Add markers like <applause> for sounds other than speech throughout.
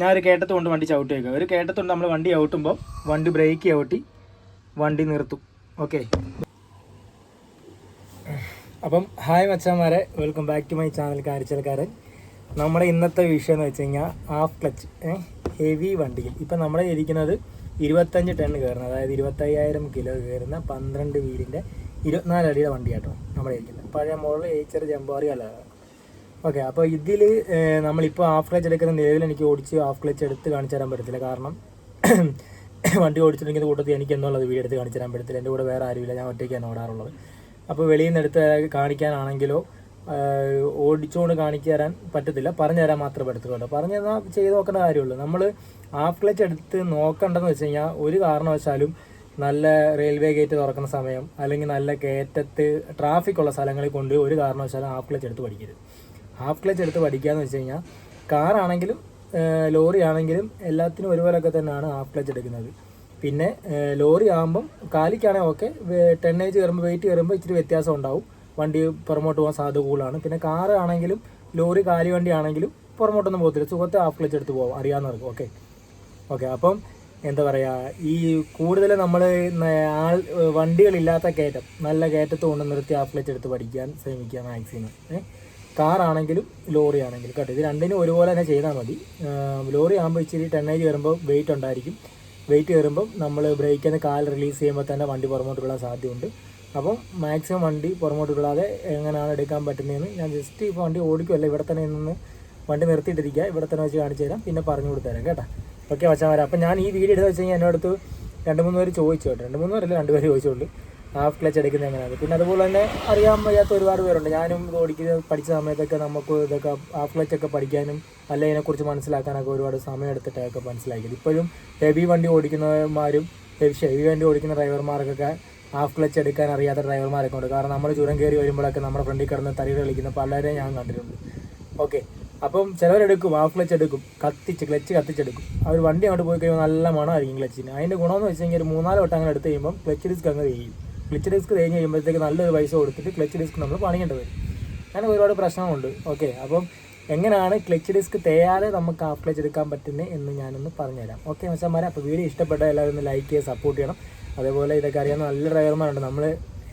ഞാൻ ഒരു കേട്ടത്ത് കൊണ്ട് വണ്ടി ചവിട്ടി വയ്ക്കുക ഒരു കേട്ടത്തുകൊണ്ട് നമ്മൾ വണ്ടി ചവിട്ടുമ്പോൾ വണ്ടി ബ്രേക്ക് ചവിട്ടി വണ്ടി നിർത്തും. ഓക്കെ? അപ്പം hi മച്ചാന്മാരെ welcome back to my channel കാരിച്ചൽക്കാരൻ. നമ്മുടെ ഇന്നത്തെ വിഷയം എന്ന് വെച്ച് കഴിഞ്ഞാൽ ഹാഫ് ക്ലച്ച് ഹെവി വണ്ടിയിൽ ഇപ്പം നമ്മുടെ ഇരിക്കുന്നത് ഇരുപത്തഞ്ച് ടൺ കയറുന്ന അതായത് ഇരുപത്തയ്യായിരം കിലോ കയറുന്ന പന്ത്രണ്ട് വീലിന്റെ ഇരുപത്തിനാല് അടിയുടെ വണ്ടിയാട്ടോ നമ്മുടെ ഇരിക്കുന്നത്. പഴയ മോഡൽ ഏച്ചർ ജമ്പാറി അല്ല ഓക്കെ അപ്പോൾ ഇതിൽ നമ്മളിപ്പോൾ ഹാഫ് ക്ലച്ച് എടുക്കുന്ന നിലവിൽ എനിക്ക് ഓടിച്ച് ഹാഫ് ക്ലച്ച് എടുത്ത് കാണിച്ചു തരാൻ പറ്റത്തില്ല. കാരണം വണ്ടി ഓടിച്ചിട്ടുണ്ടെങ്കിൽ കൂട്ടത്തിൽ എനിക്ക് എന്നുള്ളത് വീട് എടുത്ത് കാണിച്ചു തരാൻ പറ്റത്തില്ല. എന്റെ കൂടെ വേറെ ആരുമില്ല. ഞാൻ ഒറ്റയ്ക്കാണ് ഓടാറുള്ളത്. അപ്പോൾ വെളിയിൽ നിന്ന് എടുത്ത് കാണിക്കാനാണെങ്കിലോ ഓടിച്ചുകൊണ്ട് കാണിച്ചു തരാൻ പറ്റത്തില്ല. പറഞ്ഞു തരാൻ മാത്രമേ പറ്റത്തുള്ളൂ. പറഞ്ഞു തന്നാൽ ചെയ്ത് നോക്കേണ്ട കാര്യമുള്ളൂ. നമ്മൾ ഹാഫ് ക്ലച്ച് എടുത്ത് നോക്കേണ്ടതെന്ന് വെച്ച് കഴിഞ്ഞാൽ ഒരു കാരണവശാലും നല്ല റെയിൽവേ ഗേറ്റ് തുറക്കുന്ന സമയം അല്ലെങ്കിൽ നല്ല കയറ്റത്ത് ട്രാഫിക് ഉള്ള സ്ഥലങ്ങളിൽ കൊണ്ട് ഒരു കാരണവശാലും ഹാഫ് ക്ലച്ച് എടുത്ത് പഠിക്കരുത്. ഹാഫ് ക്ലച്ച് എടുത്ത് പഠിക്കുകയെന്ന് വെച്ച് കഴിഞ്ഞാൽ കാറാണെങ്കിലും ലോറി ആണെങ്കിലും എല്ലാത്തിനും ഒരുപോലൊക്കെ തന്നെയാണ് ഹാഫ് ക്ലച്ച് എടുക്കുന്നത്. പിന്നെ ലോറി ആകുമ്പം കാലിക്കാണെങ്കിൽ ഓക്കെ ടെന്നേജ് കയറുമ്പോൾ വെയിറ്റ് കയറുമ്പോൾ ഇച്ചിരി വ്യത്യാസം ഉണ്ടാവും. വണ്ടി പുറമോട്ട് പോകാൻ സാധ്യത കൂടുതലാണ്. പിന്നെ കാറ് ആണെങ്കിലും ലോറി കാലി വണ്ടി ആണെങ്കിലും പുറമോട്ടൊന്നും പോകത്തില്ല. സുഖത്തെ ഹാഫ് ക്ലച്ച് എടുത്ത് പോകും അറിയാവുന്നവർക്ക് ഓക്കെ ഓക്കെ അപ്പം എന്താ പറയുക ഈ കൂടുതൽ നമ്മൾ ആൾ വണ്ടികളില്ലാത്ത കയറ്റം നല്ല കയറ്റത്ത് കൊണ്ട് നിർത്തി ഹാഫ് ക്ലച്ച് എടുത്ത് പഠിക്കാൻ ശ്രമിക്കുക മാക്സിമം ഏഹ് കാറാണെങ്കിലും ലോറി ആണെങ്കിലും കേട്ടോ. ഇത് രണ്ടിനും ഒരുപോലെ തന്നെ ചെയ്താൽ മതി. ലോറി ആകുമ്പോൾ ഇച്ചിരി ടെണ്ണേജ് കയറുമ്പോൾ വെയിറ്റ് ഉണ്ടായിരിക്കും. വെയിറ്റ് കയറുമ്പോൾ നമ്മൾ ബ്രേക്കിൽ നിന്ന് കാൽ റിലീസ് ചെയ്യുമ്പോൾ തന്നെ വണ്ടി പുറമോട്ട് വിടാൻ സാധ്യതയുണ്ട്. അപ്പം മാക്സിമം വണ്ടി പുറമോട്ട് വിടാതെ എങ്ങനെയാണ് എടുക്കാൻ പറ്റുന്നതെന്ന് ഞാൻ ജസ്റ്റ് ഇപ്പോൾ വണ്ടി ഓടിക്കുമല്ല ഇവിടെ തന്നെ നിന്ന് വണ്ടി നിർത്തിയിട്ടിരിക്കുക. ഇവിടെ തന്നെ വെച്ച് കാണിച്ചു തരാം. പിന്നെ പറഞ്ഞു കൊടുത്തുതരാം കേട്ടോ. ഓക്കെ വച്ചാൽ വരാം അപ്പം ഞാൻ ഈ വീഡിയോ എടുത്ത് വെച്ച് കഴിഞ്ഞാൽ എന്നോട് അടുത്ത് രണ്ട് മൂന്ന് പേര് ചോദിച്ചു കേട്ടോ. രണ്ട് മൂന്ന് പേരല്ല രണ്ട് പേര് ചോദിച്ചുള്ളൂ. ഹാഫ് ക്ലച്ച് എടുക്കുന്നത് എങ്ങനെയാണ്? പിന്നെ അതുപോലെ തന്നെ അറിയാൻ വയ്യാത്ത ഒരുപാട് പേരുണ്ട്. ഞാനും ഇത് പഠിച്ച സമയത്തൊക്കെ നമുക്ക് ഇതൊക്കെ ഹാഫ് ക്ലച്ച് ഒക്കെ പഠിക്കാനും അല്ല ഇതിനെക്കുറിച്ച് മനസ്സിലാക്കാനൊക്കെ ഒരുപാട് സമയം എടുത്തിട്ടൊക്കെ മനസ്സിലാക്കിയത്. ഇപ്പോഴും ഹെവി വണ്ടി ഓടിക്കുന്നവന്മാരും ഹെവി ഹെവി വണ്ടി ഓടിക്കുന്ന ഡ്രൈവർമാർക്കൊക്കെ ഹാഫ് ക്ലച്ച് എടുക്കാൻ അറിയാത്ത ഡ്രൈവർമാരൊക്കെ ഉണ്ട്. കാരണം നമ്മൾ ചുരം കയറി വരുമ്പോഴൊക്കെ നമ്മുടെ ഫ്രണ്ടിൽ കിടന്ന് തരികൾ കളിക്കുന്ന പലരെയും ഞാൻ കണ്ടിട്ടുണ്ട്. ഓക്കെ അപ്പം ചിലവരെടുക്കും ഹാഫ് ക്ലച്ച് എടുക്കും. കത്തിച്ച് ക്ലച്ച് കത്തിച്ചെടുക്കും. അവർ വണ്ടി അങ്ങോട്ട് പോയി കഴിയുമ്പോൾ നല്ല മണമായിരിക്കും ക്ലച്ചിന് അതിന്റെ ഗുണമെന്ന് വെച്ച് കഴിഞ്ഞാൽ ഒരു മൂന്നാൽ വട്ടം അങ്ങനെ എടുത്ത് കഴിയുമ്പോൾ ക്ലച്ച് ഡിസ്ക് അങ്ങ് തേയും ക്ലച്ച് ഡിസ്ക് തേഞ്ഞ് കഴിയുമ്പോഴത്തേക്ക് നല്ലൊരു പൈസ കൊടുത്തിട്ട് ക്ലച്ച് ഡിസ്ക് നമ്മൾ പണിയേണ്ടി വരും. അങ്ങനെ ഒരുപാട് പ്രശ്നമുണ്ട് ഓക്കെ അപ്പം എങ്ങനെയാണ് ക്ലച്ച് ഡിസ്ക് തേയാതെ നമുക്ക് ഹാഫ് ക്ലച്ച് എടുക്കാൻ പറ്റുന്നത് എന്ന് ഞാനൊന്ന് പറഞ്ഞുതരാം. ഓക്കെ മച്ചന്മാരെ അപ്പോൾ വീഡിയോ ഇഷ്ടപ്പെട്ട എല്ലാവരും ഒന്ന് ലൈക്ക് ചെയ്യുക സപ്പോർട്ട് ചെയ്യണം. അതേപോലെ ഇതൊക്കെ അറിയാവുന്ന നല്ല ഡ്രൈവർമാരുണ്ട് നമ്മൾ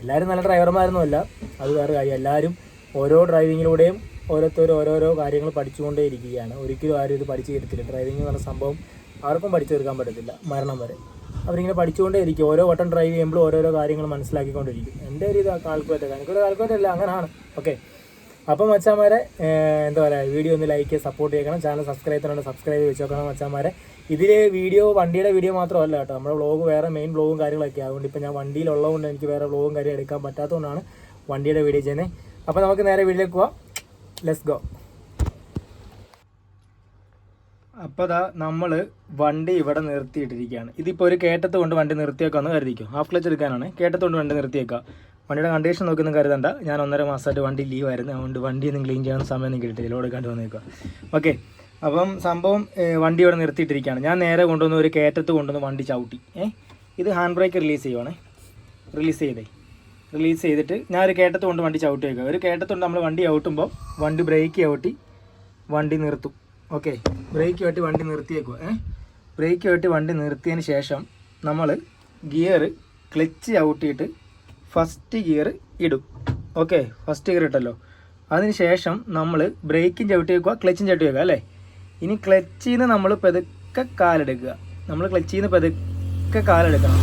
എല്ലാവരും നല്ല ഡ്രൈവർമാരൊന്നുമല്ല അത് വേറെ കാര്യം. എല്ലാവരും ഓരോ ഡ്രൈവിങ്ങിലൂടെയും ഓരോരുത്തരും ഓരോരോ കാര്യങ്ങൾ പഠിച്ചുകൊണ്ടേ ഇരിക്കുകയാണ് ഒരിക്കലും ആരും ഇത് പഠിച്ചു തീരത്തില്ല. ഡ്രൈവിംഗ് എന്ന് പറഞ്ഞ സംഭവം ആർക്കും പഠിച്ചു തീർക്കാൻ പറ്റത്തില്ല. മരണം വരെ. അവരിങ്ങനെ പഠിച്ചുകൊണ്ടേ ഇരിക്കും ഓരോ വട്ടം ഡ്രൈവ് ചെയ്യുമ്പോൾ ഓരോരോ കാര്യങ്ങൾ മനസ്സിലാക്കിക്കൊണ്ടിരിക്കും. എന്റെ ഒരു ഇത് എനിക്ക് എനിക്കൊരു കാൽക്കുലേറ്റർ അല്ല അങ്ങനെയാണ് ഓക്കെ അപ്പം മച്ചാമാരെ എന്താ പറയുക വീഡിയോ ഒന്ന് ലൈക്ക് സപ്പോർട്ട് ചെയ്യണം. ചാനൽ സബ്സ്ക്രൈബ് ചെയ്യണം സബ്സ്ക്രൈബ് ചെയ്ത് വെച്ചോക്കണം മച്ചാമാരെ ഇതിൽ വീഡിയോ വണ്ടിയുടെ വീഡിയോ മാത്രമല്ല കേട്ടോ. നമ്മുടെ വ്ളോഗ് വേറെ മെയിൻ വ്ളോഗും കാര്യങ്ങളൊക്കെ അതുകൊണ്ട് ഇപ്പോൾ ഞാൻ വണ്ടിയിലുള്ളതുകൊണ്ട് എനിക്ക് വേറെ വ്ളോഗും കാര്യം എടുക്കാൻ പറ്റാത്തതുകൊണ്ടാണ് വണ്ടിയുടെ വീഡിയോ ചെയ്യുന്നത്. അപ്പോൾ നമുക്ക് നേരെ വീട്ടിലേക്ക് പോവാം. ലെറ്റ്സ് ഗോ അപ്പോൾ ദാ നമ്മൾ വണ്ടി ഇവിടെ നിർത്തിയിട്ടിരിക്കുകയാണ്. ഇതിപ്പോൾ ഒരു കയറ്റത്ത് കൊണ്ട് വണ്ടി നിർത്തിയേക്കാമെന്ന് കരുതിക്കും. ഹാഫ് ക്ലച്ച് എടുക്കാനാണ്. കയറ്റത്ത് കൊണ്ട് വണ്ടി നിർത്തിയേക്കാം. വണ്ടിയുടെ കണ്ടീഷൻ നോക്കിയൊന്നും കരുതണ്ട. ഞാൻ ഒന്നര മാസമായിട്ട് വണ്ടി ലീവായിരുന്നു അതുകൊണ്ട് വണ്ടി ഒന്നും ക്ലീൻ ചെയ്യാൻ സമയമൊന്നും കിട്ടിയില്ല ലോഡ് എടുക്കാണ്ട് വന്നേക്കുക ഓക്കെ അപ്പം സംഭവം വണ്ടി ഇവിടെ നിർത്തിയിട്ടിരിക്കുകയാണ്. ഞാൻ നേരെ കൊണ്ടുവന്ന് ഒരു കയറ്റത്ത് കൊണ്ടുവന്ന് വണ്ടി ചവിട്ടി. ഏഹ് ഇത് ഹാൻഡ് ബ്രേക്ക് റിലീസ് ചെയ്യുവാണേ. റിലീസ് ചെയ്തേ. റിലീസ് ചെയ്തിട്ട് ഞാൻ ഒരു കയറ്റത്ത് കൊണ്ട് വണ്ടി ചവിട്ടി വയ്ക്കുക ഒരു കയറ്റത്തുകൊണ്ട് നമ്മൾ വണ്ടി ചവിട്ടുമ്പോൾ വണ്ടി ബ്രേക്ക് ചവിട്ടി വണ്ടി നിർത്തും. ഓക്കെ ബ്രേക്ക് വെട്ടി വണ്ടി നിർത്തിയേക്കുക ഏ? ബ്രേക്ക് വെട്ടി വണ്ടി നിർത്തിയതിന് ശേഷം നമ്മൾ ഗിയർ ക്ലച്ച് ഔട്ടിയിട്ട് ഫസ്റ്റ് ഗിയർ ഇടും. ഓക്കെ ഫസ്റ്റ് ഗിയർ ഇട്ടല്ലോ. അതിന് ശേഷം നമ്മൾ ബ്രേക്കും ചവിട്ടി വെക്കുക ക്ലച്ചും ചവിട്ടി വെക്കുക അല്ലേ? ഇനി ക്ലച്ചിൽ നിന്ന് നമ്മൾ പെതുക്കെ കാലെടുക്കുക. നമ്മൾ ക്ലച്ചിൽ നിന്ന് പെതുക്കെ കാലെടുക്കണം.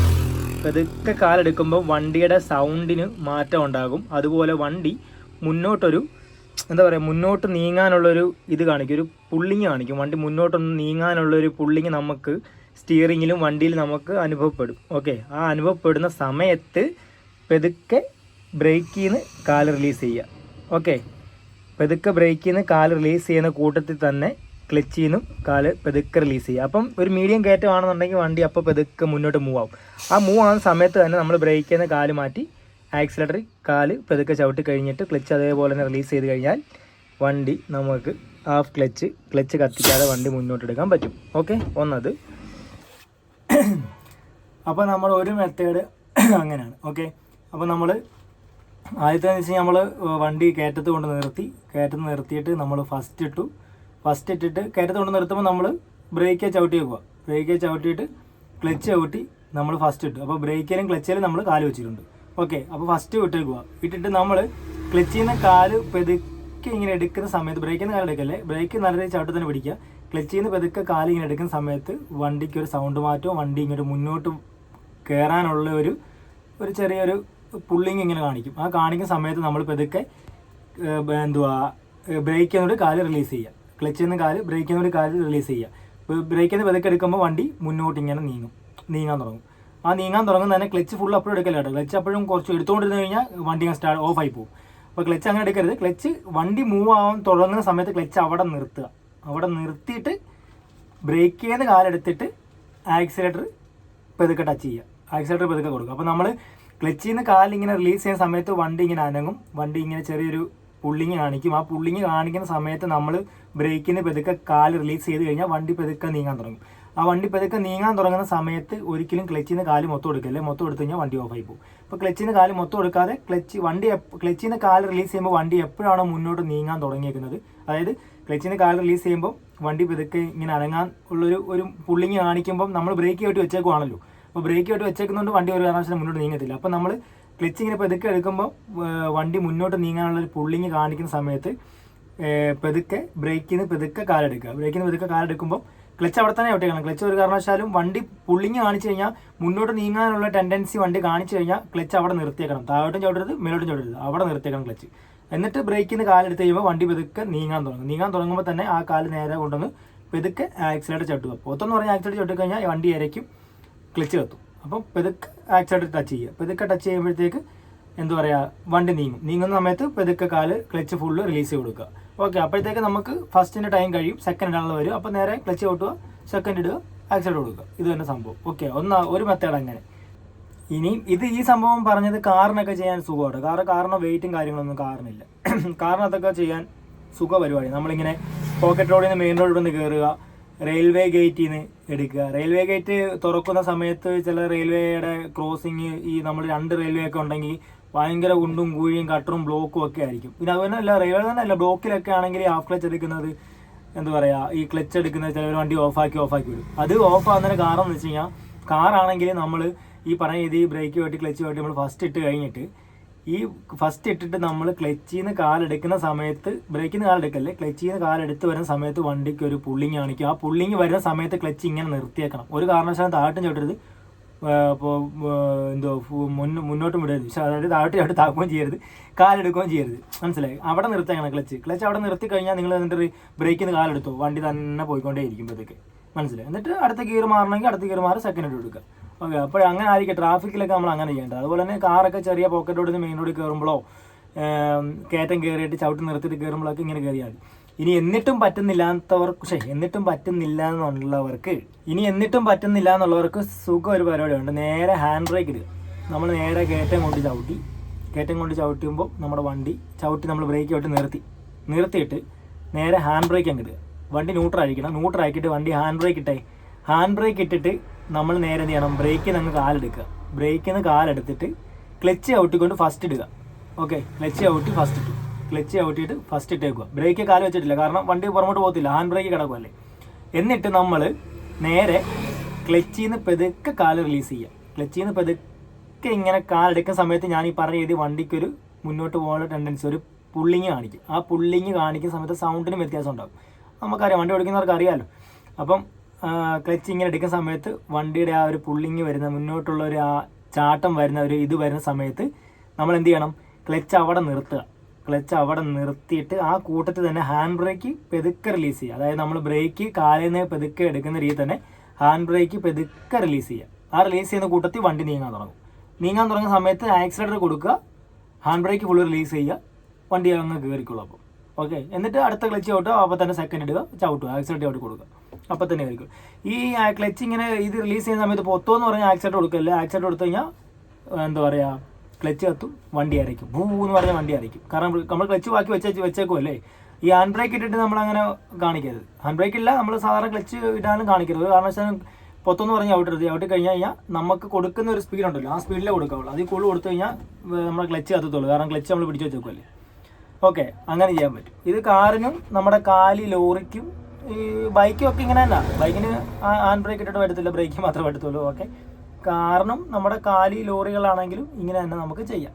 പെതുക്കെ കാലെടുക്കുമ്പോൾ വണ്ടിയുടെ സൗണ്ടിന് മാറ്റം ഉണ്ടാകും. അതുപോലെ വണ്ടി മുന്നോട്ടൊരു എന്താ പറയുക മുന്നോട്ട് നീങ്ങാനുള്ളൊരു ഇത് കാണിക്കും. ഒരു പുള്ളിങ് കാണിക്കും. വണ്ടി മുന്നോട്ടൊന്ന് നീങ്ങാനുള്ളൊരു പുള്ളിങ് നമുക്ക് സ്റ്റിയറിങ്ങിലും വണ്ടിയിൽ നമുക്ക് അനുഭവപ്പെടും. ഓക്കെ ആ അനുഭവപ്പെടുന്ന സമയത്ത് പെതുക്കെ ബ്രേക്കിൽ നിന്ന് കാൽ റിലീസ് ചെയ്യുക. ഓക്കെ പെതുക്കെ ബ്രേക്കിൽ നിന്ന് കാൽ റിലീസ് ചെയ്യുന്ന കൂട്ടത്തിൽ തന്നെ ക്ലച്ചിൽ നിന്നും കാൽ പെതുക്കെ റിലീസ് ചെയ്യുക. അപ്പം ഒരു മീഡിയം കയറ്റമാണെന്നുണ്ടെങ്കിൽ വണ്ടി അപ്പോൾ പെതുക്കെ മുന്നോട്ട് മൂവ് ആവും. ആ മൂവ് ആവുന്ന സമയത്ത് തന്നെ നമ്മൾ ബ്രേക്കിൽ നിന്ന് കാൽ മാറ്റി ആക്സിലേറ്ററിൽ കാൽ പെതുക്കെ ചവിട്ടി കഴിഞ്ഞിട്ട് ക്ലച്ച് അതേപോലെ തന്നെ റിലീസ് ചെയ്ത് കഴിഞ്ഞാൽ വണ്ടി നമുക്ക് ഹാഫ് ക്ലച്ച് ക്ലച്ച് കത്തിക്കാതെ വണ്ടി മുന്നോട്ട് എടുക്കാൻ പറ്റും. ഓക്കെ ഒന്നത്. അപ്പോൾ നമ്മൾ ഒരു മെത്തേഡ് അങ്ങനെയാണ്. ഓക്കെ അപ്പോൾ നമ്മൾ ആദ്യത്തെ വെച്ച് നമ്മൾ വണ്ടി കയറ്റത്ത് കൊണ്ട് നിർത്തി കയറ്റത്ത് നിർത്തിയിട്ട് നമ്മൾ ഫസ്റ്റ് ഇട്ടു. ഫസ്റ്റ് ഇട്ടിട്ട് കയറ്റത്ത് കൊണ്ട് നിർത്തുമ്പോൾ നമ്മൾ ബ്രേക്ക് ചവിട്ടി വെക്കുക ബ്രേക്ക് ചവിട്ടിയിട്ട് ക്ലച്ച് ചവിട്ടി നമ്മൾ ഫസ്റ്റ് ഇട്ടു. അപ്പോൾ ബ്രേക്കിലും ക്ലച്ചിലും നമ്മൾ കാൽ വെച്ചിട്ടുണ്ട്. ഓക്കെ അപ്പോൾ ഫസ്റ്റ് വിട്ടേക്കുക ഇട്ടിട്ട് നമ്മൾ ക്ലച്ചിൽ നിന്ന് കാൽ പെതുക്കെ ഇങ്ങനെ എടുക്കുന്ന സമയത്ത് ബ്രേക്കിൽ കാലം എടുക്കല്ലേ? ബ്രേക്ക് നല്ല രീതിയിൽ ചവിട്ടം തന്നെ പിടിക്കുക. ക്ലച്ച് ചെയ്യുന്ന പതുക്കെ കാൽ ഇങ്ങനെ എടുക്കുന്ന സമയത്ത് വണ്ടിക്ക് ഒരു സൗണ്ട് മാറ്റവും വണ്ടി ഇങ്ങോട്ട് മുന്നോട്ട് കയറാനുള്ള ഒരു ഒരു ചെറിയൊരു പുള്ളിങ് ഇങ്ങനെ കാണിക്കും. ആ കാണിക്കുന്ന സമയത്ത് നമ്മൾ പതുക്കെ എന്തുവാ ബ്രേക്കിൽ നിന്നൊരു കാൽ റിലീസ് ചെയ്യുക. ക്ലച്ച് ചെയ്യുന്ന കാൽ ബ്രേക്കിൽ കാൽ റിലീസ് ചെയ്യുക. ബ്രേക്കിൽ നിന്ന് പതുക്കെ എടുക്കുമ്പോൾ വണ്ടി മുന്നോട്ട് ഇങ്ങനെ നീങ്ങും നീങ്ങാൻ തുടങ്ങും. ആ നീങ്ങാൻ തുടങ്ങുന്ന തന്നെ ക്ലച്ച് ഫുൾ അപ്പോഴും എടുക്കലാട്ടോ ക്ലച്ച് അപ്പോഴും കുറച്ച് എടുത്തുകൊണ്ടിരുന്ന് കഴിഞ്ഞാൽ വണ്ടി സ്റ്റാർട്ട് ഓഫ് ആയി പോകും. അപ്പോൾ ക്ലച്ച് അങ്ങനെ എടുക്കരുത്. ക്ലച്ച് വണ്ടി മൂവ് ആവാൻ തുടങ്ങുന്ന സമയത്ത് ക്ലച്ച് അവിടെ നിർത്തുക. അവിടെ നിർത്തിയിട്ട് ബ്രേക്ക് ചെയ്ത് കാലെടുത്തിട്ട് ആക്സിലേറ്റർ പെതുക്കെ ടച്ച് ചെയ്യുക. ആക്സിലേറ്റർ പെതുക്കെ കൊടുക്കുക. അപ്പോൾ നമ്മൾ ക്ലച്ചിൽ നിന്ന് കാലിങ്ങനെ റിലീസ് ചെയ്യുന്ന സമയത്ത് വണ്ടി ഇങ്ങനെ അനങ്ങും. വണ്ടി ഇങ്ങനെ ചെറിയൊരു പുള്ളിങ് കാണിക്കും. ആ പുള്ളിങ് കാണിക്കുന്ന സമയത്ത് നമ്മൾ ബ്രേക്കിൽ നിന്ന് പെതുക്കെ കാൽ റിലീസ് ചെയ്ത് കഴിഞ്ഞാൽ വണ്ടി പെതുക്കെ നീങ്ങാൻ തുടങ്ങും. ആ വണ്ടി പെതുക്കെ നീങ്ങാൻ തുടങ്ങുന്ന സമയത്ത് ഒരിക്കലും ക്ലച്ചിൽ നിന്ന് കാൽ മൊത്തം എടുക്കല്ലേ. മൊത്തം എടുത്തു കഴിഞ്ഞാൽ വണ്ടി ഓഫായി പോകും. അപ്പോൾ ക്ലച്ചിൽ നിന്ന് കാൽ മൊത്തം എടുക്കാതെ ക്ലച്ച് വണ്ടി ക്ലച്ചിൽ നിന്ന് കാൽ റിലീസ് ചെയ്യുമ്പോൾ വണ്ടി എപ്പോഴാണോ മുന്നോട്ട് നീങ്ങാൻ തുടങ്ങിയേക്കുന്നത്? അതായത് ക്ലച്ചിൽ നിന്ന് കാൽ റിലീസ് ചെയ്യുമ്പോൾ വണ്ടി പെതുക്കെ ഇങ്ങനെ അനങ്ങാൻ ഉള്ളൊരു ഒരു പുള്ളിങ് കാണിക്കുമ്പോൾ നമ്മൾ ബ്രേക്ക് ആയിട്ട് വെച്ചേക്കുവാണല്ലോ. അപ്പോൾ ബ്രേക്ക് ആയിട്ട് വെച്ചേക്കുന്നതുകൊണ്ട് വണ്ടി ഒരു കാരണവശാലും മുന്നോട്ട് നീങ്ങത്തില്ല. അപ്പോൾ നമ്മൾ ക്ലച്ച് ഇങ്ങനെ പെതുക്കെ എടുക്കുമ്പോൾ വണ്ടി മുന്നോട്ട് നീങ്ങാനുള്ള ഒരു പുള്ളിങ് കാണിക്കുന്ന സമയത്ത് പെതുക്കെ ബ്രേക്കിന് പെതുക്കെ കാലെടുക്കുക. ബ്രേക്കിന് പെതുക്കെ കാലെടുക്കുമ്പോൾ ക്ലച്ച് അവിടെ തന്നെ ഒറ്റയ്ക്കണം ക്ലച്ച് ഒരു കാരണവശാലും വണ്ടി പുള്ളിങ് കാണിച്ചു കഴിഞ്ഞാൽ മുന്നോട്ട് നീങ്ങാനുള്ള ടെൻഡൻസി വണ്ടി കാണിച്ചു കഴിഞ്ഞാൽ ക്ലച്ച് അവിടെ നിർത്തിയേക്കണം. താഴോട്ടും ചവിടരുത് മേലോട്ടും ചവിടരുത് അവിടെ നിർത്തിയേക്കണം ക്ലച്ച്. എന്നിട്ട് ബ്രേക്കിന് കാലെടുത്ത് കഴിയുമ്പോൾ വണ്ടി പെതുക്കെ നീങ്ങാൻ തുടങ്ങും. നീങ്ങാൻ തുടങ്ങുമ്പോൾ തന്നെ ആ കാൽ നേരെ കൊണ്ടുവന്ന് പെതുക്കെ ആക്സിലേറ്റർ ചവിട്ടുക. പൊത്തെന്ന് പറഞ്ഞാൽ ആക്സിലേറ്റർ ചവിട്ടി കഴിഞ്ഞാൽ വണ്ടി ഇരയ്ക്കും ക്ലച്ച് കത്തും. അപ്പം പെതുക്കെ ആക്സിലേറ്റർ ടച്ച് ചെയ്യുക. പെതുക്കെ ടച്ച് ചെയ്യുമ്പോഴത്തേക്ക് എന്താ പറയുക വണ്ടി നീങ്ങും. നീങ്ങുന്ന സമയത്ത് പെതുക്കെ കാൽ ക്ലച്ച് ഫുള്ള് റിലീസ് ചെയ്ത് കൊടുക്കുക. ഓക്കെ അപ്പോഴത്തേക്ക് നമുക്ക് ഫസ്റ്റിന്റെ ടൈം കഴിയും സെക്കൻഡ് ഇടാനുള്ള വരും. അപ്പോൾ നേരെ ക്ലച്ച് ഓട്ടുക സെക്കൻഡ് ഇടുക ആക്സിഡന്റ് കൊടുക്കുക. ഇത് തന്നെ സംഭവം. ഓക്കെ ഒന്ന് ഒരു മെത്തേഡ് അങ്ങനെ. ഇനിയും ഇത് ഈ സംഭവം പറഞ്ഞത് കാറിനൊക്കെ ചെയ്യാൻ സുഖമാണ് കാരണം കാറിന് വെയിറ്റും കാര്യങ്ങളൊന്നും കാറിനില്ല. <clears throat> കാറിനകത്തൊക്കെ ചെയ്യാൻ സുഖ പരിപാടി നമ്മളിങ്ങനെ പോക്കറ്റ് റോഡിൽ നിന്ന് മെയിൻ റോഡിൽ നിന്ന് കയറുക റെയിൽവേ ഗേറ്റിൽ നിന്ന് എടുക്കുക. റെയിൽവേ ഗേറ്റ് തുറക്കുന്ന സമയത്ത് ചില റെയിൽവേയുടെ ക്രോസിങ് ഈ നമ്മൾ രണ്ട് റെയിൽവേ ഒക്കെ ഉണ്ടെങ്കിൽ ഭയങ്കര ഗുണ്ടും കൂഴിയും കട്ടറും ബ്ലോക്കും ഒക്കെ ആയിരിക്കും. പിന്നെ അതുപോലെ അല്ല റെയിൽവേ തന്നെ അല്ല ബ്ലോക്കിലൊക്കെ ആണെങ്കിൽ ഹാഫ് ക്ലച്ച് എടുക്കുന്നത് എന്താ പറയുക ഈ ക്ലച്ച് എടുക്കുന്നത് ചിലവർ വണ്ടി ഓഫാക്കി ഓഫാക്കി വിടും. അത് ഓഫ് ആകുന്നതിന് കാരണം എന്ന് വെച്ച് കഴിഞ്ഞാൽ കാറാണെങ്കിൽ നമ്മൾ ഈ പറഞ്ഞ രീതി ബ്രേക്ക് വേണ്ടി ക്ലച്ച് വേണ്ടി നമ്മൾ ഫസ്റ്റ് ഇട്ട് കഴിഞ്ഞിട്ട് ഈ ഫസ്റ്റ് ഇട്ടിട്ട് നമ്മൾ ക്ലച്ചിൽ നിന്ന് കാലെടുക്കുന്ന സമയത്ത് ബ്രേക്കിൽ നിന്ന് കാലെടുക്കല്ലേ ക്ലച്ചിൽ നിന്ന് കാലെടുത്ത് വരുന്ന സമയത്ത് വണ്ടിക്ക് ഒരു പുള്ളിങ് കാണിക്കും. ആ പുള്ളിങ് വരുന്ന സമയത്ത് ക്ലച്ച് ഇങ്ങനെ നിർത്തിയേക്കണം. ഒരു കാരണവശാലും താട്ടും ചവിട്ടരുത്. ഇപ്പോൾ എന്തോ മുൻ മുന്നോട്ട് വിടരുത്. അതായത് താഴോട്ട് അവിടെ താക്കുകയും ചെയ്യരുത്. കാലെടുക്കുകയും ചെയ്യരുത്. മനസ്സിലായി? അവിടെ നിർത്തേക്കണം ക്ലച്ച്. ക്ലച്ച് അവിടെ നിർത്തി കഴിഞ്ഞാൽ നിങ്ങൾ എന്നിട്ട് ബ്രേക്കിൽ നിന്ന് കാലെടുത്തു. വണ്ടി തന്നെ പോയിക്കൊണ്ടേ ഇരിക്കുമ്പോഴത്തേക്ക് മനസ്സിലായി? എന്നിട്ട് അടുത്ത ഗിയർ മാറണമെങ്കിൽ അടുത്ത ഗിയർ മാറി സെക്കൻഡ് ഇട്ട് കൊടുക്കുക. ഓക്കെ അപ്പോൾ അങ്ങനെ ആയിരിക്കും. ട്രാഫിക്കിലൊക്കെ നമ്മൾ അങ്ങനെ ചെയ്യേണ്ടത്. അതുപോലെ തന്നെ കാറൊക്കെ ചെറിയ പോക്കറ്റോട് നിന്ന് മെയിൻ റോഡിൽ കയറുമ്പോഴോ കയറ്റം കയറിയിട്ട് ചവിട്ടി നിർത്തിയിട്ട് കയറുമ്പോഴൊക്കെ ഇങ്ങനെ കയറിയാൽ മതി. ഇനി എന്നിട്ടും പറ്റുന്നില്ലാത്തവർക്ക് പക്ഷേ എന്നിട്ടും പറ്റുന്നില്ല എന്നുള്ളവർക്ക് ഇനി എന്നിട്ടും പറ്റുന്നില്ല എന്നുള്ളവർക്ക് സുഖം ഒരു പരിപാടിയുണ്ട്. നേരെ ഹാൻഡ് ബ്രേക്ക് ഇടുക. നമ്മൾ നേരെ കയറ്റം കൊണ്ട് ചവിട്ടി. കയറ്റം കൊണ്ട് ചവിട്ടുമ്പോൾ നമ്മുടെ വണ്ടി ചവിട്ടി നമ്മൾ ബ്രേക്ക് ഇട്ട് നിർത്തി. നിർത്തിയിട്ട് നേരെ ഹാൻഡ് ബ്രേക്ക് അങ്ങ് ഇടുക. വണ്ടി ന്യൂട്രൽ ആയിരിക്കണം. ന്യൂട്രൽ ആക്കിയിട്ട് വണ്ടി ഹാൻഡ് ബ്രേക്ക് ഇട്ടേ. ഹാൻഡ് ബ്രേക്ക് ഇട്ടിട്ട് നമ്മൾ നേരെ എന്ത് ചെയ്യണം? ബ്രേക്കിൽ നിന്ന് കാലെടുക്കുക. ബ്രേക്കിൽ നിന്ന് കാലെടുത്തിട്ട് ക്ലച്ച് ചവിട്ടിക്കൊണ്ട് ഫസ്റ്റ് ഇടുക. ഓക്കെ ക്ലച്ച് ചവിട്ടി ഫസ്റ്റ് ഇട്ടു. ക്ലച്ച് ചവിട്ടിയിട്ട് ഫസ്റ്റ് ഇട്ടേക്കുക. ബ്രേക്ക് കാൽ വെച്ചിട്ടില്ല. കാരണം വണ്ടി പുറമോട്ട് പോകത്തില്ല. ഹാൻഡ് ബ്രേക്ക് കിടക്കുമല്ലേ എന്നിട്ട് നമ്മൾ നേരെ ക്ലച്ചിൽ നിന്ന് പെതുക്കെ കാൽ റിലീസ് ചെയ്യുക. ക്ലച്ചിൽ നിന്ന് പെതുക്കെ ഇങ്ങനെ കാലെടുക്കുന്ന സമയത്ത് ഞാൻ ഈ പറഞ്ഞ രീതി വണ്ടിക്കൊരു മുന്നോട്ട് പോകാനുള്ള ടെൻഡൻസി ഒരു പുള്ളിങ് കാണിക്കും. ആ പുള്ളിങ് കാണിക്കുന്ന സമയത്ത് സൗണ്ടിനും വ്യത്യാസം ഉണ്ടാകും. നമുക്കറിയാം വണ്ടി ഓടിക്കുന്നവർക്ക് അറിയാമല്ലോ അപ്പം ക്ലച്ച് ഇങ്ങനെ എടുക്കുന്ന സമയത്ത് വണ്ടിയുടെ ആ ഒരു പുള്ളിങ് വരുന്ന മുന്നോട്ടുള്ള ഒരു ആ ചാട്ടം വരുന്ന ഒരു ഇത് വരുന്ന സമയത്ത് നമ്മൾ എന്ത് ചെയ്യണം? ക്ലച്ച് അവിടെ നിർത്തുക. ക്ലച്ച് അവിടെ നിർത്തിയിട്ട് ആ കൂട്ടത്തിൽ തന്നെ ഹാൻഡ് ബ്രേക്ക് പെതുക്കെ റിലീസ് ചെയ്യുക. അതായത് നമ്മൾ ബ്രേക്ക് കാലിൽ നിന്ന് പെതുക്കെ എടുക്കുന്ന രീതി തന്നെ ഹാൻഡ് ബ്രേക്ക് പെതുക്കെ റിലീസ് ചെയ്യുക. ആ റിലീസ് ചെയ്യുന്ന കൂട്ടത്തിൽ വണ്ടി നീങ്ങാൻ തുടങ്ങും. നീങ്ങാൻ തുടങ്ങുന്ന സമയത്ത് ആക്സിലേറ്റർ കൊടുക്കുക. ഹാൻഡ് ബ്രേക്ക് ഫുള്ള് റിലീസ് ചെയ്യുക. വണ്ടി അങ്ങ് കയറിക്കുള്ളൂ അപ്പോൾ ഓക്കെ എന്നിട്ട് അടുത്ത ക്ലച്ച് ചവിട്ടുക അപ്പോൾ തന്നെ സെക്കൻഡ് ഇടുക. ചവിട്ടുക. ആക്സിലേറ്റർ ചവിട്ടി കൊടുക്കുക. അപ്പോൾ തന്നെ കയറിക്കും ഈ ക്ലച്ച് ഇങ്ങനെ ഇത് റിലീസ് ചെയ്യുന്ന സമയത്ത് പൊത്തോ എന്ന് പറഞ്ഞാൽ ആക്സിലേറ്റർ കൊടുക്കല്ലേ? ആക്സിലേറ്റർ കൊടുത്തു കഴിഞ്ഞാൽ എന്താ പറയുക ക്ലച്ച് കത്തും വണ്ടി അരയ്ക്കും. ഭൂ എന്ന് പറഞ്ഞ വണ്ടി അരയ്ക്കും. കാരണം നമ്മൾ ക്ലച്ച് ബാക്കി വെച്ച വെച്ചേക്കും അല്ലേ? ഈ ഹാൻഡ് ബ്രേക്ക് ഇട്ടിട്ട് നമ്മൾ അങ്ങനെ കാണിക്കരുത്. ഹാൻഡ് ബ്രേക്ക് ഇല്ല നമ്മൾ സാധാരണ ക്ലച്ച് ഇടാനും കാണിക്കരുത്. കാരണം വെച്ചാൽ പൊത്തെന്ന് പറഞ്ഞാൽ ഔട്ടരുത് ഔട്ട് കഴിഞ്ഞ് കഴിഞ്ഞാൽ നമുക്ക് കൊടുക്കുന്ന ഒരു സ്പീഡ് ഉണ്ടല്ലോ. ആ സ്പീഡിലേ കൊടുക്കാവുള്ളൂ. അതിൽ കൂടുതൽ കൊടുത്തു കഴിഞ്ഞാൽ നമ്മുടെ ക്ലച്ച് കത്തത്തുള്ളൂ. കാരണം ക്ലച്ച് നമ്മൾ പിടിച്ചു വെച്ചേക്കുമല്ലേ ഓക്കെ അങ്ങനെ ചെയ്യാൻ പറ്റും. ഇത് കാറിനും നമ്മുടെ കാലി ലോറിക്കും ഈ ബൈക്കും ഒക്കെ ഇങ്ങനെ തന്നെ ബൈക്കിന് ഹാൻഡ് ബ്രേക്ക് ഇട്ടിട്ട് വരത്തില്ല. ബ്രേക്ക് മാത്രമേ എടുത്തുള്ളൂ ഓക്കെ കാരണം നമ്മുടെ കാലി ലോറികളാണെങ്കിലും ഇങ്ങനെ തന്നെ നമുക്ക് ചെയ്യാം.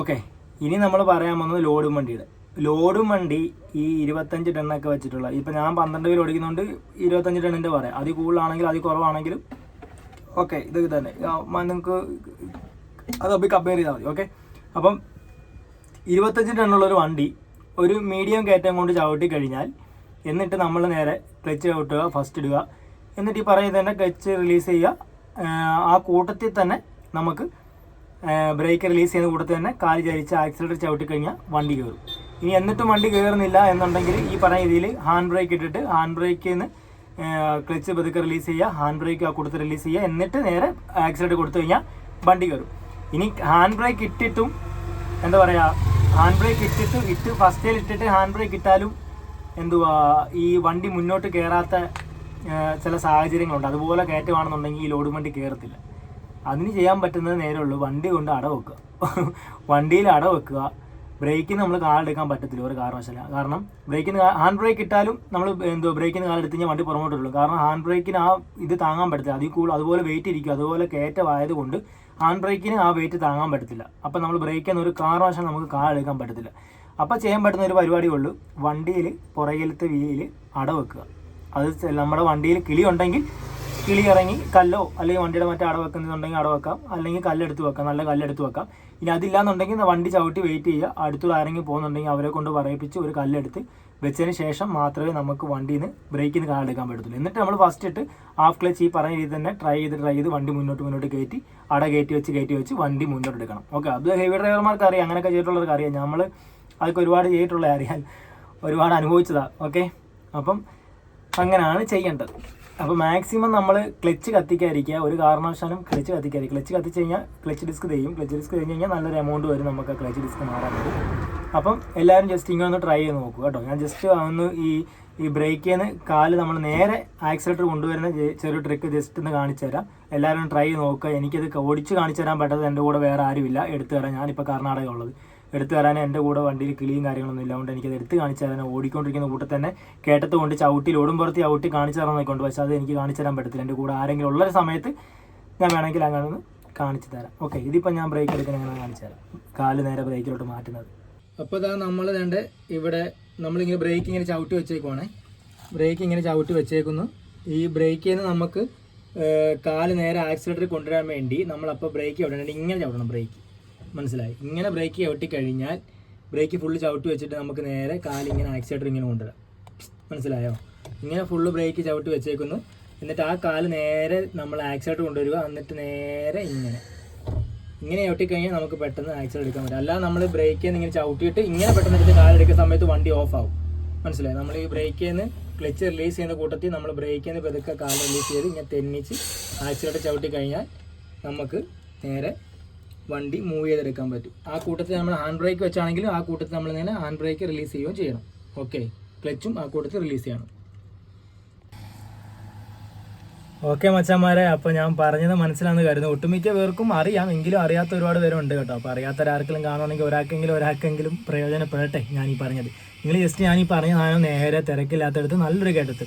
ഓക്കെ ഇനി നമ്മൾ പറയാൻ പോകുന്നത് ലോഡും വണ്ടിയുടെ. ലോഡും വണ്ടി ഈ ഇരുപത്തഞ്ച് ടണ്ണൊക്കെ വെച്ചിട്ടുള്ള ഇപ്പം ഞാൻ പന്ത്രണ്ട് പേര് ഓടിക്കുന്നതുകൊണ്ട് ഇരുപത്തഞ്ച് ടണ്ണിന്റെ പറയാം. അതിൽ കൂടുതലാണെങ്കിലും അതിൽ കുറവാണെങ്കിലും ഓക്കെ ഇത് തന്നെ. നിങ്ങൾക്ക് അത് അപ്പോൾ കമ്പയർ ചെയ്താൽ മതി ഓക്കെ അപ്പം ഇരുപത്തഞ്ച് ടണ്ണുള്ളൊരു വണ്ടി ഒരു മീഡിയം കയറ്റം കൊണ്ട് ചവിട്ടി കഴിഞ്ഞാൽ എന്നിട്ട് നമ്മൾ നേരെ ക്ലച്ച് ചവിട്ടുക ഫസ്റ്റ് ഇടുക. എന്നിട്ട് ഈ പറയുന്നത് തന്നെ ക്ലച്ച് റിലീസ് ചെയ്യുക ആ കൂട്ടത്തിൽ തന്നെ നമുക്ക് ബ്രേക്ക് റിലീസ് ചെയ്യുന്ന കൂട്ടത്തിൽ തന്നെ കാൽ ചരിച്ച് ആക്സിലേറ്റർ ചവിട്ടി കഴിഞ്ഞാൽ വണ്ടി കയറും ഇനി എന്നിട്ടും വണ്ടി കയറുന്നില്ല എന്നുണ്ടെങ്കിൽ ഈ പറഞ്ഞ രീതിയിൽ ഹാൻഡ് ബ്രേക്ക് ഇട്ടിട്ട് ഹാൻഡ് ബ്രേക്കിൽ നിന്ന് ക്ലച്ച് പതുക്കെ റിലീസ് ചെയ്യുക ഹാൻഡ് ബ്രേക്ക് ആ കൊടുത്ത് റിലീസ് ചെയ്യുക എന്നിട്ട് നേരെ ആക്സിലേറ്റർ കൊടുത്തു കഴിഞ്ഞാൽ വണ്ടി കയറും ഇനി ഹാൻഡ് ബ്രേക്ക് ഇട്ടിട്ടും എന്താ പറയുക ഹാൻഡ് ബ്രേക്ക് ഇട്ടിട്ട് ഇട്ട് ഫസ്റ്റിൽ ഇട്ടിട്ട് ഹാൻഡ് ബ്രേക്ക് ഇട്ടാലും എന്തുവാ ഈ വണ്ടി മുന്നോട്ട് കയറാത്ത ചില സാഹചര്യങ്ങളുണ്ട്. അതുപോലെ കയറ്റുവാണെന്നുണ്ടെങ്കിൽ ഈ ലോഡ് വണ്ടി കയറത്തില്ല അതിന് ചെയ്യാൻ പറ്റുന്നത് നേരെ ഉള്ളൂ. വണ്ടി കൊണ്ട് അട വെക്കുക. <laughs> വണ്ടിയിൽ അട വെക്കുക. ബ്രേക്കിന് നമ്മൾ കാലെടുക്കാൻ പറ്റത്തില്ല ഒരു കാരണവശാല. കാരണം ബ്രേക്കിന് ഹാൻഡ് ബ്രേക്ക് ഇട്ടാലും നമ്മൾ എന്തോ ബ്രേക്കിന് കാലെടുത്ത് കഴിഞ്ഞാൽ വണ്ടി പുറമോട്ടുള്ളൂ കാരണം ഹാൻഡ് ബ്രേക്കിന് ആ ഇത് താങ്ങാൻ പറ്റത്തില്ല. അതിൽ കൂടുതൽ അതുപോലെ വെയിറ്റ് ഇരിക്കും. അതുപോലെ കയറ്റമായത് കൊണ്ട് ഹാൻഡ് ബ്രേക്കിന് ആ വെയിറ്റ് താങ്ങാൻ പറ്റത്തില്ല. അപ്പോൾ നമ്മൾ ബ്രേക്കിന് ഒരു കാരണവശാൽ നമുക്ക് കാലെടുക്കാൻ പറ്റത്തില്ല. അപ്പോൾ ചെയ്യാൻ പറ്റുന്ന ഒരു പരിപാടിയേ ഉള്ളൂ. വണ്ടിയിൽ പുറകിലത്തെ വീലിൽ അട വെക്കുക. അത് നമ്മുടെ വണ്ടിയിൽ കിളി ഉണ്ടെങ്കിൽ കിളി ഇറങ്ങി കല്ലോ അല്ലെങ്കിൽ വണ്ടിയുടെ മറ്റേ അട വെക്കുന്നുണ്ടെങ്കിൽ അട വെക്കാം. അല്ലെങ്കിൽ കല്ലെടുത്ത് വെക്കാം. നല്ല കല്ലെടുത്ത് വെക്കാം. ഇനി അതില്ലാന്നുണ്ടെങ്കിൽ വണ്ടി ചവിട്ടി വെയിറ്റ് ചെയ്യുക. അടുത്തുള്ള ആരെങ്കിലും പോകുന്നുണ്ടെങ്കിൽ അവരെ കൊണ്ട് പറയിപ്പിച്ച് ഒരു കല്ലെടുത്ത് വെച്ചതിന് ശേഷം മാത്രമേ നമുക്ക് വണ്ടിയിൽ നിന്ന് ബ്രേക്കിന് കാലെടുക്കാൻ പറ്റത്തുള്ളൂ. എന്നിട്ട് നമ്മൾ ഫസ്റ്റ് ഇട്ട് ഹാഫ് ക്ലച്ച് ഈ പറഞ്ഞ രീതി തന്നെ ട്രൈ ചെയ്ത് ട്രൈ ചെയ്ത് വണ്ടി മുന്നോട്ട് മുന്നോട്ട് കയറ്റി അട കയറ്റി വെച്ച് കയറ്റി വെച്ച് വണ്ടി മുന്നോട്ട് എടുക്കണം. ഓക്കെ അത് ഹെവി ഡ്രൈവർമാർക്ക് അറിയാം. അങ്ങനെയൊക്കെ ചെയ്തിട്ടുള്ളവർക്ക് അറിയാം. നമ്മൾ അതൊക്കെ ഒരുപാട് ചെയ്തിട്ടുള്ള അറിയാൻ ഒരുപാട് അനുഭവിച്ചതാണ് ഓക്കെ അപ്പം അങ്ങനെയാണ് ചെയ്യേണ്ടത്. അപ്പോൾ മാക്സിമം നമ്മൾ ക്ലച്ച് കത്തിക്കാതിരിക്കുക ഒരു കാരണവശാലും ക്ലച്ച് കത്തിക്കാതിരിക്കുക. ക്ലച്ച് കത്തിച്ച് കഴിഞ്ഞാൽ ക്ലച്ച് ഡിസ്ക് തെയ്യും. ക്ലച്ച് ഡിസ്ക് കഴിഞ്ഞ് കഴിഞ്ഞാൽ നല്ലൊരു എമൗണ്ട് വരും നമുക്ക് ക്ലച്ച് ഡിസ്ക് മാറാൻ അപ്പം എല്ലാവരും ജസ്റ്റ് ഇങ്ങനെ ഒന്ന് ട്രൈ ചെയ്ത് നോക്കുക കേട്ടോ. ഞാൻ ജസ്റ്റ് ഒന്ന് ഈ ഈ ബ്രേക്കിൽ നിന്ന് കാൽ നമ്മൾ നേരെ ആക്സിലേറ്റർ കൊണ്ടുവരുന്ന ചെറിയ ട്രിക്ക് ജസ്റ്റ് ഒന്ന് കാണിച്ചു തരാം. എല്ലാവരും ട്രൈ ചെയ്ത് നോക്കുക. എനിക്കത് ഓടിച്ച് കാണിച്ചു തരാൻ പറ്റാത്തത് എന്റെ കൂടെ വേറെ ആരുമില്ല. എടുത്തു തരാം. ഞാനിപ്പോൾ കർണാടക ഉള്ളത് എടുത്തു തരാൻ എന്റെ കൂടെ വണ്ടിയിൽ കിളിയും കാര്യങ്ങളൊന്നും ഇല്ല അതുകൊണ്ട് എനിക്കത് എടുത്ത് കാണിച്ചു തരാൻ ഓടിക്കൊണ്ടിരിക്കുന്ന കൂട്ടത്തിൽ തന്നെ കേട്ടത് കൊണ്ട് ചവിട്ടിൽ ഔട്ടി ചവിട്ടി കാണിച്ചു തരാൻ നോക്കൊണ്ട് പക്ഷേ അത് എനിക്ക് കാണിച്ചു തരാൻ പറ്റത്തില്ല. എന്റെ കൂടെ ആരെങ്കിലും ഉള്ള സമയത്ത് ഞാൻ വേണമെങ്കിൽ അങ്ങനെ കാണിച്ചു തരാം. ഓക്കെ ഇതിപ്പോൾ ഞാൻ ബ്രേക്ക് എടുക്കാൻ അങ്ങനെ കാണിച്ചു തരാം. കാൽ നേരെ ബ്രേക്കിലോട്ട് മാറ്റുന്നത്. അപ്പോൾ ഇതാ നമ്മൾ രണ്ട് ഇവിടെ നമ്മളിങ്ങനെ ബ്രേക്ക് ഇങ്ങനെ ചവിട്ടി വെച്ചേക്കുവാണേ. ബ്രേക്ക് ഇങ്ങനെ ചവിട്ടി വെച്ചേക്കുന്നു. ഈ ബ്രേക്കിൽ നിന്ന് നമുക്ക് കാൽ നേരെ ആക്സിലേറ്ററിൽ കൊണ്ടുവരാൻ വേണ്ടി നമ്മളപ്പോൾ ബ്രേക്ക് ചവിടണം ഇങ്ങനെ ചവിടണം ബ്രേക്ക്. മനസ്സിലായി. ഇങ്ങനെ ബ്രേക്ക് ചവിട്ടി കഴിഞ്ഞാൽ ബ്രേക്ക് ഫുള്ള് ചവിട്ടി വെച്ചിട്ട് നമുക്ക് നേരെ കാലിങ്ങനെ ആക്സിലേറ്റർ ഇങ്ങനെ കൊണ്ടുവരാം. മനസ്സിലായോ? ഇങ്ങനെ ഫുള്ള് ബ്രേക്ക് ചവിട്ടി വെച്ചേക്കുന്നു. എന്നിട്ട് ആ കാൽ നേരെ നമ്മൾ ആക്സിലേറ്റർ കൊണ്ടുവരിക. എന്നിട്ട് നേരെ ഇങ്ങനെ. ഇങ്ങനെ ചവിട്ടിക്കഴിഞ്ഞാൽ നമുക്ക് പെട്ടെന്ന് ആക്സിഡന്റ് എടുക്കാൻ പറ്റും. അല്ലാതെ നമ്മൾ ബ്രേക്കിൽ നിന്ന് ഇങ്ങനെ ചവിട്ടിയിട്ട് ഇങ്ങനെ പെട്ടെന്ന് എടുത്ത് കാലെടുക്കുന്ന സമയത്ത് വണ്ടി ഓഫ് ആവും. മനസ്സിലായി? നമ്മൾ ഈ ബ്രേക്കിൽ നിന്ന് ക്ലച്ച് റിലീസ് ചെയ്യുന്ന കൂട്ടത്തിൽ നമ്മൾ ബ്രേക്കിൽ നിന്ന് പെതുക്കെ കാൽ റിലീസ് ചെയ്ത് ഇങ്ങനെ തെന്നിച്ച് ആക്സിഡന്റ് ചവിട്ടി കഴിഞ്ഞാൽ നമുക്ക് നേരെ വണ്ടി മൂവ് ചെയ്തെടുക്കാൻ പറ്റും. ആ കൂട്ടത്തിൽ നമ്മൾ ഹാൻഡ് ബ്രേക്ക് വെച്ചാണെങ്കിലും ആ കൂട്ടത്തിൽ നമ്മൾ ഇങ്ങനെ ഹാൻഡ് ബ്രേക്ക് റിലീസ് ചെയ്യുകയും ചെയ്യണം. ഓക്കെ ക്ലച്ചും ആ കൂട്ടത്തിൽ റിലീസ് ചെയ്യണം. ഓക്കെ മച്ചന്മാരെ അപ്പോൾ ഞാൻ പറഞ്ഞത് മനസ്സിലാന്ന് കരുതുന്നു. ഒട്ടുമിക്ക പേർക്കും അറിയാം. എങ്കിലും അറിയാത്ത ഒരുപാട് പേരുണ്ട് കേട്ടോ. അപ്പോൾ അറിയാത്തവരാർക്കെങ്കിലും കാണുവാണെങ്കിൽ ഒരാൾക്കെങ്കിലും ഒരാൾക്കെങ്കിലും പ്രയോജനപ്പെടട്ടെ ഞാൻ ഈ പറഞ്ഞത്. നിങ്ങൾ ജസ്റ്റ് ഞാൻ ഈ പറഞ്ഞ സാധനം നേരെ തിരക്കില്ലാത്തടത്ത് നല്ലൊരു കേട്ടത്ത്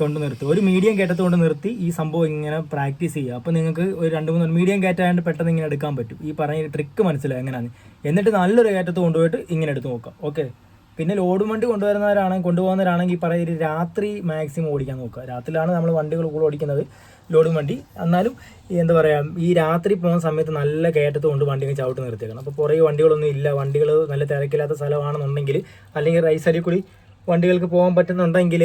കൊണ്ട് നിർത്തി. ഒരു മീഡിയം കയറ്റത്ത് കൊണ്ട് നിർത്തി ഈ സംഭവം ഇങ്ങനെ പ്രാക്ടീസ് ചെയ്യുക. അപ്പോൾ നിങ്ങൾക്ക് ഒരു രണ്ട് മൂന്ന് മീഡിയം കയറ്റായതുകൊണ്ട് പെട്ടെന്ന് ഇങ്ങനെ എടുക്കാൻ പറ്റും. ഈ പറഞ്ഞ ട്രിക്ക് മനസ്സിലായി എങ്ങനെയാണ് എന്നിട്ട് നല്ലൊരു കയറ്റത്ത് കൊണ്ടുപോയിട്ട് ഇങ്ങനെ എടുത്ത് നോക്കാം. ഓക്കെ പിന്നെ ലോഡ് വണ്ടി കൊണ്ടുവരുന്നവരാണെങ്കിൽ കൊണ്ടുപോകുന്നവരാണെങ്കിൽ ഈ പറയുന്ന രാത്രി മാക്സിമം ഓടിക്കാൻ നോക്കുക. രാത്രിയിലാണ് നമ്മൾ വണ്ടികൾ കൂടുതൽ ഓടിക്കുന്നത് ലോഡ് വണ്ടി. എന്നാലും എന്താ പറയുക ഈ രാത്രി പോകുന്ന സമയത്ത് നല്ല കയറ്റത്ത് കൊണ്ട് വണ്ടി ചവിട്ട് നിർത്തിയേക്കണം. അപ്പോൾ കുറേ വണ്ടികളൊന്നും ഇല്ല. വണ്ടികൾ നല്ല തിരക്കില്ലാത്ത സ്ഥലമാണെന്നുണ്ടെങ്കിൽ അല്ലെങ്കിൽ റൈസ് അരി കൂടി വണ്ടികൾക്ക് പോകാൻ പറ്റുന്നുണ്ടെങ്കിൽ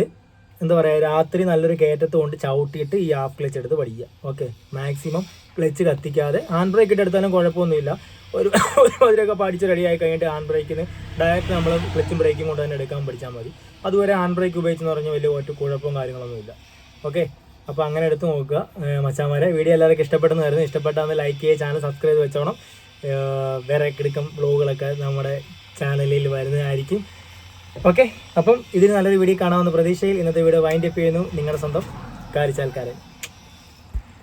എന്താ പറയുക രാത്രി നല്ലൊരു കയറ്റത്ത് കൊണ്ട് ചവിട്ടിയിട്ട് ഈ ഹാഫ് ക്ലച്ച് എടുത്ത് പഠിക്കുക. ഓക്കെ മാക്സിമം ക്ലച്ച് കത്തിക്കാതെ ഹാൻഡ് ബ്രേക്ക് ഇട്ട് എടുത്താലും കുഴപ്പമൊന്നുമില്ല. ഒരു <coughs> ഒരു മതിലൊക്കെ പഠിച്ച് റെഡി ആയി കഴിഞ്ഞിട്ട് ഹാൻഡ് ബ്രേക്കിന് ഡയറക്റ്റ് നമ്മൾ ക്ലച്ചും ബ്രേക്കും കൊണ്ട് തന്നെ എടുക്കാൻ പഠിച്ചാൽ മതി. അതുവരെ ഹാൻഡ് ബ്രേക്ക് ഉപയോഗിച്ചെന്ന് പറഞ്ഞാൽ വലിയ ഒറ്റ കുഴപ്പവും കാര്യങ്ങളൊന്നുമില്ല. ഓക്കെ അപ്പോൾ അങ്ങനെ എടുത്ത് നോക്കുക മച്ചാമാരെ. വീഡിയോ എല്ലാവർക്കും ഇഷ്ടപ്പെട്ടെന്നായിരുന്നു. ഇഷ്ടപ്പെട്ടാന്ന് ലൈക്ക് ചെയ്യുക ചാനൽ സബ്സ്ക്രൈബ് വെച്ചോണം. വേറെ കിടക്കും ബ്ലോഗുകളൊക്കെ നമ്മുടെ ചാനലിൽ വരുന്നതായിരിക്കും. ഓക്കെ അപ്പം ഇതിന് നല്ലൊരു വീഡിയോ കാണാമെന്ന പ്രതീക്ഷയിൽ ഇന്നത്തെ വീഡിയോ വൈൻഡപ്പ് ചെയ്യുന്നു. നിങ്ങളുടെ സ്വന്തം കാരിച്ചാൽക്കാരൻ